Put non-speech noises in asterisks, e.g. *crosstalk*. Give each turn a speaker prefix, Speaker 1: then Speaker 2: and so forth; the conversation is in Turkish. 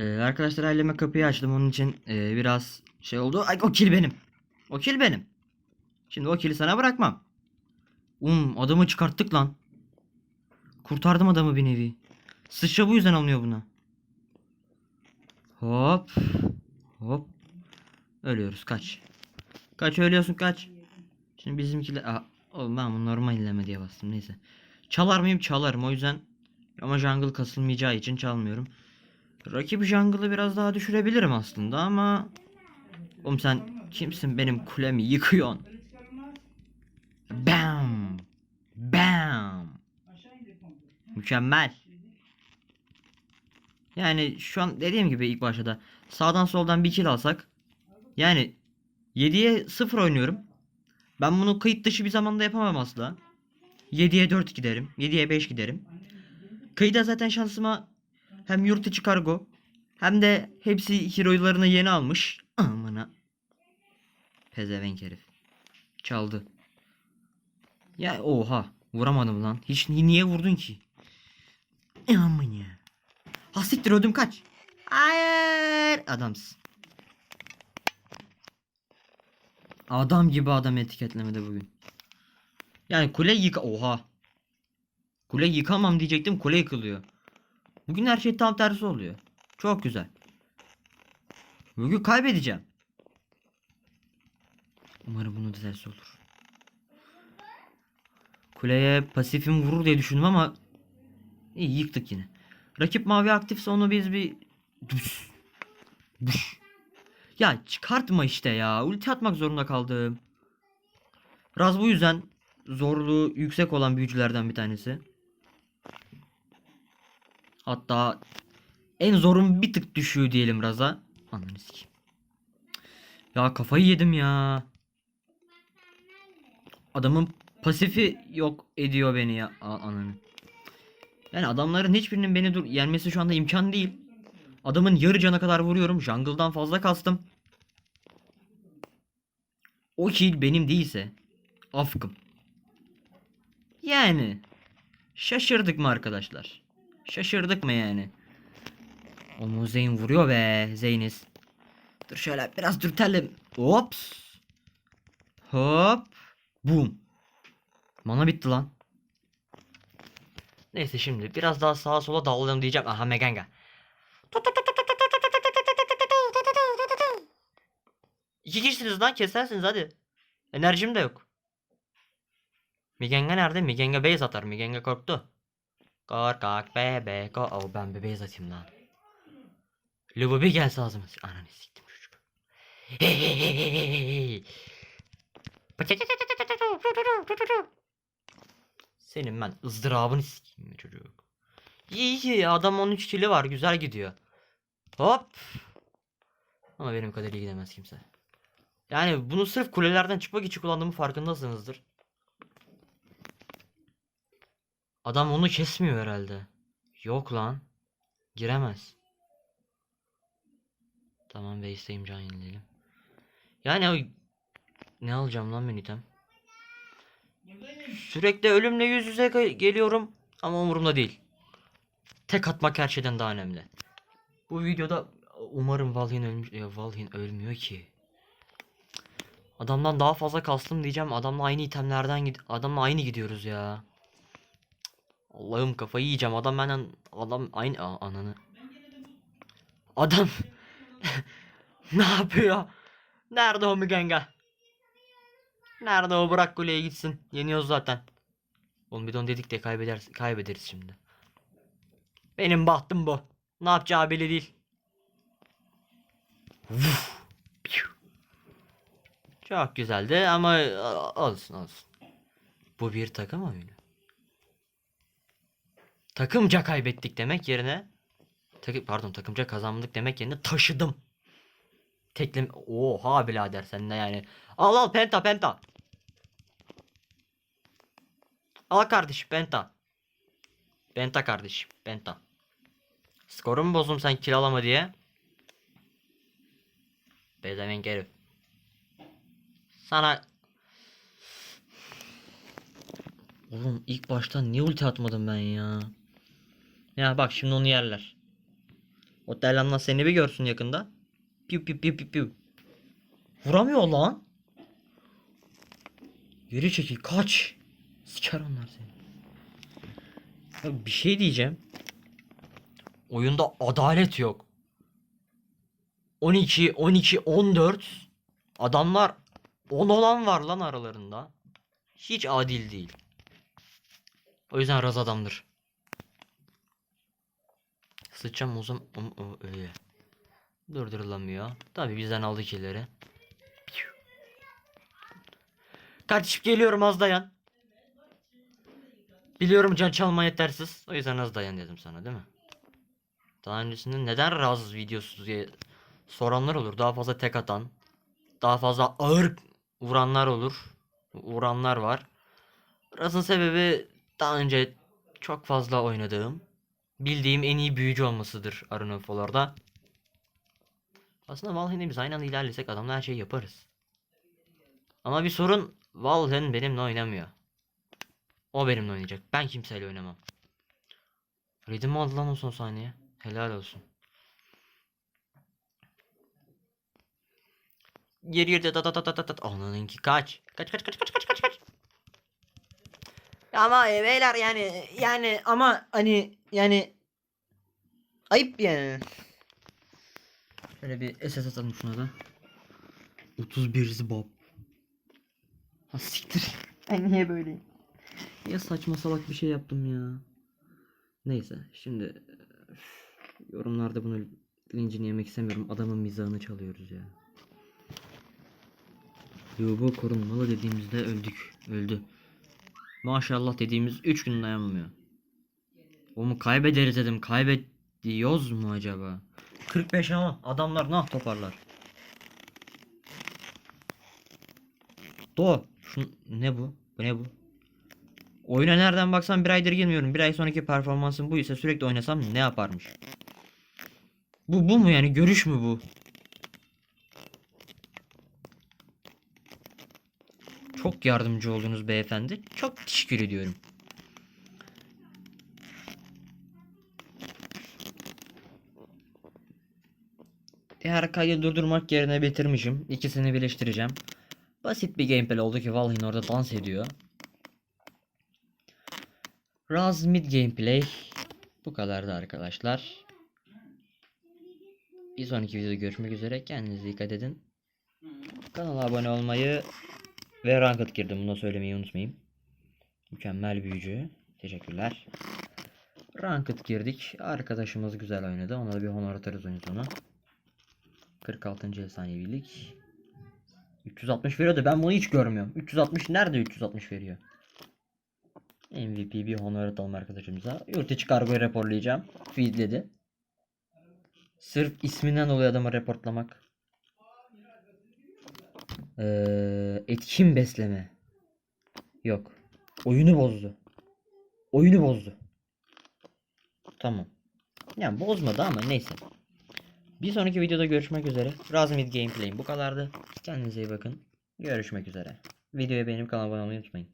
Speaker 1: Ee, arkadaşlar aileme kapıyı açtım onun için ee, biraz şey oldu. Ay o kill benim. O kill benim. Şimdi o kill'i sana bırakmam. Um adamı çıkarttık lan. Kurtardım adamı bir nevi. Sıçra bu yüzden alınıyor buna. Hop. Hop. Ölüyoruz kaç. Kaç ölüyorsun kaç. Şimdi bizimkiler... Aa, oğlum ben bunu normal illeme diye bastım neyse. Çalar mıyım çalarım o yüzden. Ama jungle kasılmayacağı için çalmıyorum. Rakip jungle'ı biraz daha düşürebilirim aslında ama... Oğlum sen kimsin benim kulemi yıkıyorsun? Bam! Bam! Mükemmel. Yani şu an dediğim gibi ilk başta da sağdan soldan bir kill alsak yani 7'ye 0 oynuyorum. Ben bunu kayıt dışı bir zamanda yapamam asla. 7'ye 4 giderim. 7'ye 5 giderim. Kayıda zaten şansıma hem yurt içi kargo hem de hepsi hero'larını yeni almış. Amına. Pezevenk herif. Çaldı. Ya oha. Vuramadım lan. Hiç ni- niye vurdun ki? Aman ya. Ha siktir ödüm kaç. Hayır. Adamsın. Adam gibi adam etiketlemedi bugün. Yani kule yıka... Oha. Kule yıkamam diyecektim kule yıkılıyor. Bugün her şey tam tersi oluyor. Çok güzel. Bugün kaybedeceğim. Umarım bunu da tersi olur. Kuleye pasifim vurur diye düşündüm ama iyi yıktık yine. Rakip mavi aktifse onu biz bir Düş. Düş. Ya çıkartma işte ya. Ulti atmak zorunda kaldım. Raz bu yüzden zorluğu yüksek olan büyücülerden bir tanesi. Hatta en zorun bir tık düşüğü diyelim Raz'a. Ananı sikeyim. Ya kafayı yedim ya. Adamın pasifi yok ediyor beni ya. Ananı. Yani adamların hiçbirinin beni dur yenmesi şu anda imkan değil. Adamın yarı cana kadar vuruyorum. Jungle'dan fazla kastım. O kill benim değilse afkım. Yani şaşırdık mı arkadaşlar? Şaşırdık mı yani? Onu Zeyn vuruyor be Zeyniz. Dur şöyle biraz dürtelim. Hops. Hop. Boom. Mana bitti lan. Neyse şimdi biraz daha sağa sola dağılalım diyeceğim. Aha Meganga. İki kişisiniz lan kesersiniz hadi. Enerjim de yok. Migenga nerede? Migenga base atar. Migenga korktu. Korkak bebe. Ko oh, ben bir base atayım lan. Lubu bir gelse ağzıma. Ananı siktim çocuk. Senin ben ızdırabını sikeyim çocuk. İyi iyi adam 13 kili var güzel gidiyor. Hop. Ama benim kadar iyi gidemez kimse. Yani bunu sırf kulelerden çıkmak için kullandığımı farkındasınızdır. Adam onu kesmiyor herhalde. Yok lan. Giremez. Tamam base'teyim can yenileyelim. Yani. Ne alacağım lan ben item? Sürekli ölümle yüz yüze ge- geliyorum ama umurumda değil. Tek atmak her şeyden daha önemli. Bu videoda umarım Valhin ölmüş. Ya Valhin ölmüyor ki. Adamdan daha fazla kastım diyeceğim. Adamla aynı itemlerden gid adamla aynı gidiyoruz ya. Allah'ım kafayı yiyeceğim. Adam benden adam aynı Aa, ananı. Adam *laughs* ne yapıyor? Nerede o Mügenga? Nerede o bırak kuleye gitsin. Yeniyoruz zaten. Oğlum onu dedik de kaybederiz, kaybederiz şimdi. Benim bahtım bu. Ne yapacağı belli değil. Çok güzeldi ama olsun olsun. Bu bir takım oyunu. Takımca kaybettik demek yerine takı, pardon takımca kazandık demek yerine taşıdım. Teklem oha birader sen de yani. Al al penta penta. Al kardeşim penta. Penta kardeşim penta. Skorumu bozdum sen kill alama diye. Bezevenk herif. Sana Oğlum ilk başta niye ulti atmadım ben ya? Ya bak şimdi onu yerler. O Dellan'la seni bir görsün yakında. Piu piu piu piu piu. Vuramıyor lan. Geri çekil kaç. Siker onlar seni. Ya bir şey diyeceğim. Oyunda adalet yok. 12, 12, 14. Adamlar 10 olan var lan aralarında. Hiç adil değil. O yüzden raz adamdır. Sıçacağım o zaman öyle. Durdurulamıyor. Tabi bizden aldı killeri. Kaçıp geliyorum az dayan. Biliyorum can çalma yetersiz. O yüzden az dayan dedim sana değil mi? Daha öncesinde neden raz videosu diye soranlar olur. Daha fazla tek atan. Daha fazla ağır vuranlar olur. Vuranlar var. Raz'ın sebebi daha önce çok fazla oynadığım, bildiğim en iyi büyücü olmasıdır Arunofolar'da. Aslında Valheim'de biz aynı anda ilerlesek adamla her şeyi yaparız. Ama bir sorun Valheim benimle oynamıyor. O benimle oynayacak. Ben kimseyle oynamam. Redim aldı lan o son saniye? Helal olsun. Geri yerde da da da da da da. Ananınki kaç. Kaç kaç kaç kaç kaç kaç kaç. Ama e, beyler yani yani ama hani yani ayıp yani. Şöyle bir SS atalım şuna da. 31 zibab. Ha siktir. Ben niye böyleyim? Ya saçma salak bir şey yaptım ya. Neyse şimdi üf, yorumlarda bunu lincini yemek istemiyorum. Adamın mizahını çalıyoruz ya. Yubu korunmalı dediğimizde öldük. Öldü. Maşallah dediğimiz 3 gün dayanmıyor. O mu kaybederiz dedim. Kaybediyoruz mu acaba? 45 ama adamlar nah toparlar. Do. Şu ne bu? Bu ne bu? Oyuna nereden baksan bir aydır girmiyorum. Bir ay sonraki performansım bu ise sürekli oynasam ne yaparmış? Bu bu mu yani? Görüş mü bu? Çok yardımcı oldunuz beyefendi. Çok teşekkür ediyorum. Diğer kaydı durdurmak yerine bitirmişim. İkisini birleştireceğim. Basit bir gameplay oldu ki Valheim orada dans ediyor. Raz mid gameplay. Bu kadardı arkadaşlar. Bir sonraki videoda görüşmek üzere. Kendinize dikkat edin. Kanala abone olmayı ve ranked girdim. Bunu da söylemeyi unutmayayım. Mükemmel büyücü. Teşekkürler. Ranked girdik. Arkadaşımız güzel oynadı. Ona da bir honor atarız oyun sonu. 46. efsanevilik. 360 veriyordu. Ben bunu hiç görmüyorum. 360 nerede 360 veriyor? MVP bir honor atalım arkadaşımıza. Yurt içi kargoyu raporlayacağım. Feedledi. Sırf isminden dolayı adamı reportlamak. Ee, etkin besleme. Yok. Oyunu bozdu. Oyunu bozdu. Tamam. Yani bozmadı ama neyse. Bir sonraki videoda görüşmek üzere. Razmid Gameplay'im bu kadardı. Kendinize iyi bakın. Görüşmek üzere. Videoyu beğenip kanala abone olmayı unutmayın.